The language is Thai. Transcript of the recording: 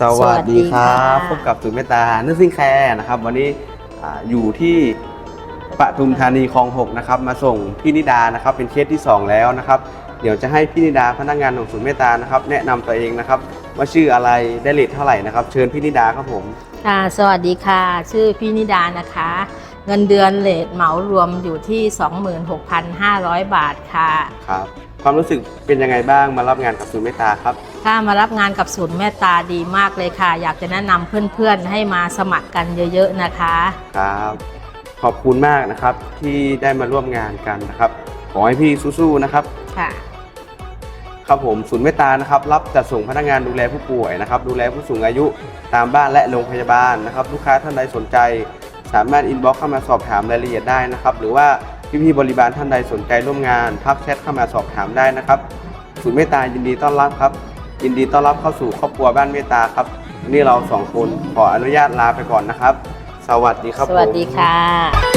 สวัสดีครับสวัสดีค่ะพบกับศูนย์เมตตาเนื้อซิงแคร์นะครับ วันนี้อ่าอยู่ที่ปทุมธานีคลองหกนะครับ มาส่งพี่นิดานะครับ เป็นเคสที่ 2 แล้วนะครับ เดี๋ยวจะให้พี่นิดาพนักงานของศูนย์เมตตานะครับ แนะนำตัวเองนะครับ ว่าชื่ออะไรได้เลทเท่าไหร่นะครับ เชิญพี่นิดาครับผมค่ะสวัสดีค่ะ ชื่อพี่นิดานะคะ เงินเดือนเลทเหมารวมอยู่ที่ 26,500 บาทค่ะครับความรู้สึกเป็นยังไงบ้างมารับงานกับศูนย์เมตตาครับ ถ้ามารับงานกับศูนย์เมตตาดีมากเลยค่ะ อยากจะแนะนำเพื่อนๆ ให้มาสมัครกันเยอะๆนะคะ ครับ ขอบคุณมากนะครับที่ได้มาร่วมงานกันนะครับ ขอให้พี่สู้ๆนะครับ ค่ะ ครับผมศูนย์เมตตานะครับ รับจัดส่งพนักงานดูแลผู้ป่วยนะครับ ดูแลผู้สูงอายุตามบ้านและโรงพยาบาลนะครับ ลูกค้าท่านใดสนใจ สามารถอินบ็อกเข้ามาสอบถามรายละเอียดได้นะครับ หรือว่าพี่ๆบริบาลท่านใดสนใจร่วมงาน ทักแชทเข้ามาสอบถามได้นะครับ ศูนย์เมตตายินดีต้อนรับครับ ยินดีต้อนรับเข้าสู่ครอบครัวบ้านเมตตาครับวันนี่เราสองคนขออนุญาตลาไปก่อนนะครับ สวัสดีครับสวัสผมดีค่ะ